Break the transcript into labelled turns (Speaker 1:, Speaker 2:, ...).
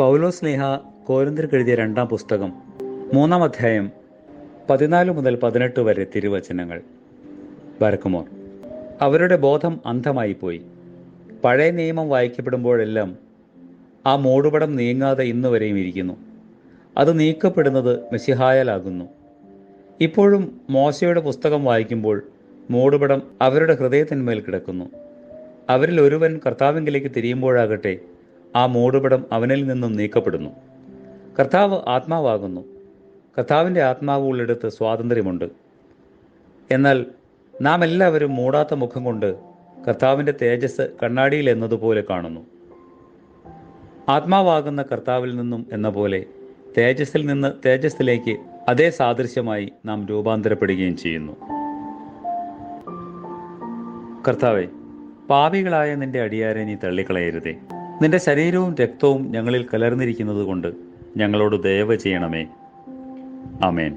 Speaker 1: പൗലോസ് സ്നേഹ കോരിന്തിർക്ക് എഴുതിയ രണ്ടാം പുസ്തകം മൂന്നാം അധ്യായം പതിനാല് മുതൽ പതിനെട്ട് വരെ തിരുവചനങ്ങൾ. വരക്കുമോർ അവരുടെ ബോധം അന്ധമായി പോയി. പഴയ നിയമം വായിക്കപ്പെടുമ്പോഴെല്ലാം ആ മൂടുപടം നീങ്ങാതെ ഇന്ന് വരെയും ഇരിക്കുന്നു. അത് നീക്കപ്പെടുന്നത് മെസ്സിഹായാലാകുന്നു ഇപ്പോഴും മോശയുടെ പുസ്തകം വായിക്കുമ്പോൾ മൂടുപടം അവരുടെ ഹൃദയത്തിന്മേൽ കിടക്കുന്നു. അവരിൽ ഒരുവൻ കർത്താവിങ്കിലേക്ക് തിരിയുമ്പോഴാകട്ടെ ആ മൂടുപടം അവനിൽ നിന്നും നീക്കപ്പെടുന്നു. കർത്താവ് ആത്മാവാകുന്നു. കർത്താവിന്റെ ആത്മാവ് ഉള്ളിടത്ത് സ്വാതന്ത്ര്യമുണ്ട്. എന്നാൽ നാം എല്ലാവരും മൂടാത്ത മുഖം കൊണ്ട് കർത്താവിന്റെ തേജസ് കണ്ണാടിയിൽ എന്നതുപോലെ കാണുന്നു. ആത്മാവാകുന്ന കർത്താവിൽ നിന്നും എന്ന പോലെ തേജസ്സിൽ നിന്ന് തേജസ്സിലേക്ക് അതേ സാദൃശ്യമായി നാം രൂപാന്തരപ്പെടുകയും ചെയ്യുന്നു. കർത്താവെ പാപികളായ നിന്റെ അടിയാരെ നീ തള്ളിക്കളയരുതേ. നിന്റെ ശരീരവും രക്തവും ഞങ്ങളിൽ കലർന്നിരിക്കുന്നത് കൊണ്ട് ഞങ്ങളോട് ദയവ് ചെയ്യണമേ. ആമേൻ.